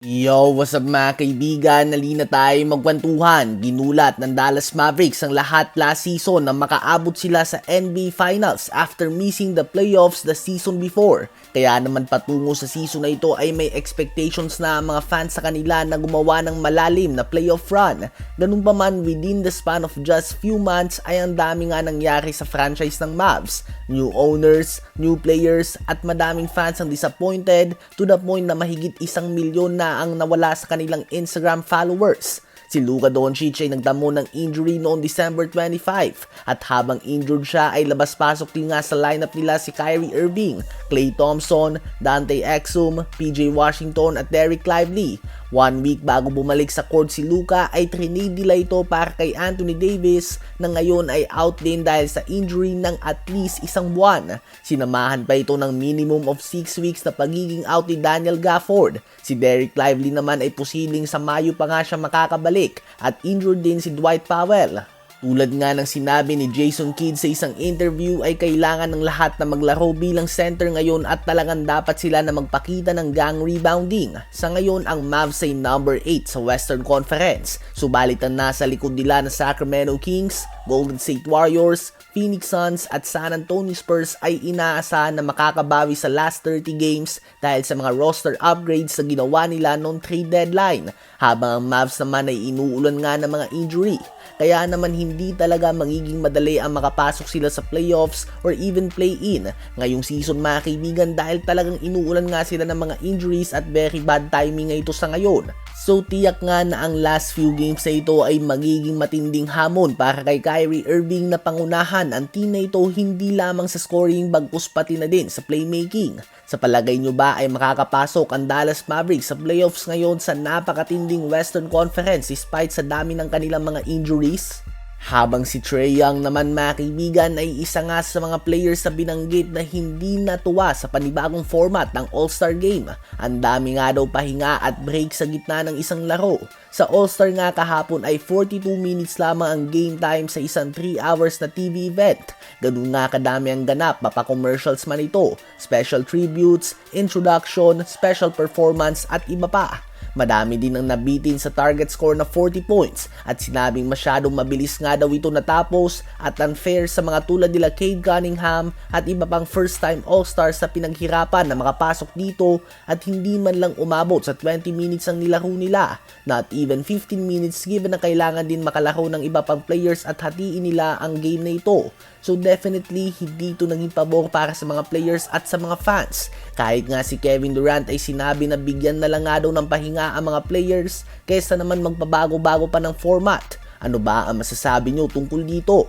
Yo, what's up mga kaibigan? Nalina tayo magkwentuhan. Ginulat ng Dallas Mavericks ang lahat last season na makaabot sila sa NBA Finals after missing the playoffs the season before. Kaya naman patungo sa season na ito ay may expectations na ang mga fans sa kanila na gumawa ng malalim na playoff run. Ganun pa man within the span of just few months ay ang dami nga nangyari sa franchise ng Mavs. New owners, new players at madaming fans ang disappointed to the point na mahigit isang milyon na ang nawala sa kanilang Instagram followers. Si Luka Doncic ay nagdamo ng injury noong December 25 at habang injured siya ay labas-pasok din nga sa lineup nila si Kyrie Irving, Klay Thompson, Dante Exum, PJ Washington at Derek Lively. One week bago bumalik sa court si Luka ay trinade nila ito para kay Anthony Davis na ngayon ay out din dahil sa injury ng at least isang buwan. Sinamahan pa ito ng minimum of 6 weeks na pagiging out ni Daniel Gafford. Si Derek Lively naman ay posibleng sa Mayo pa nga siya makakabalik at injured din si Dwight Powell. Tulad nga ng sinabi ni Jason Kidd sa isang interview ay kailangan ng lahat na maglaro bilang center ngayon at talagang dapat sila na magpakita ng gang rebounding. Sa ngayon ang Mavs ay number 8 sa Western Conference. Subalit ang nasa likod nila na Sacramento Kings, Golden State Warriors, Phoenix Suns at San Antonio Spurs ay inaasahan na makakabawi sa last 30 games dahil sa mga roster upgrades na ginawa nila noong trade deadline habang ang Mavs naman ay inuulan nga ng mga injury. Kaya naman hindi talaga magiging madali ang makapasok sila sa playoffs or even play-in ngayong season mga kaibigan dahil talagang inuulan nga sila ng mga injuries at very bad timing nga ito sa ngayon. So tiyak nga na ang last few games na ito ay magiging matinding hamon para kay Kyrie Irving na pangunahan ang team na ito hindi lamang sa scoring bagkus pati na din sa playmaking. Sa palagay nyo ba ay makakapasok ang Dallas Mavericks sa playoffs ngayon sa napakatinding Western Conference despite sa dami ng kanilang mga injuries? Habang si Trey Young naman mga kaibigan ay isa nga sa mga players na binanggit na hindi natuwa sa panibagong format ng All-Star Game. Ang dami nga daw pahinga at break sa gitna ng isang laro. Sa All-Star nga kahapon ay 42 minutes lamang ang game time sa isang 3 hours na TV event. Ganun nga kadami ang ganap, mapa-commercials man ito, special tributes, introduction, special performance at iba pa. Madami din ang nabitin sa target score na 40 points at sinabing masyadong mabilis nga daw ito natapos at unfair sa mga tulad nila Cade Cunningham at iba pang first time All-Stars sa pinaghirapan na makapasok dito at hindi man lang umabot sa 20 minutes ang nilaro nila. Not even 15 minutes given na kailangan din makalaro ng iba pang players at hatiin nila ang game na ito. So definitely hindi ito naging pabor para sa mga players at sa mga fans. Kahit nga si Kevin Durant ay sinabi na bigyan na lang nga daw ng pahinga ang mga players kaysa naman magpabago-bago pa ng format. Ano ba ang masasabi nyo tungkol dito?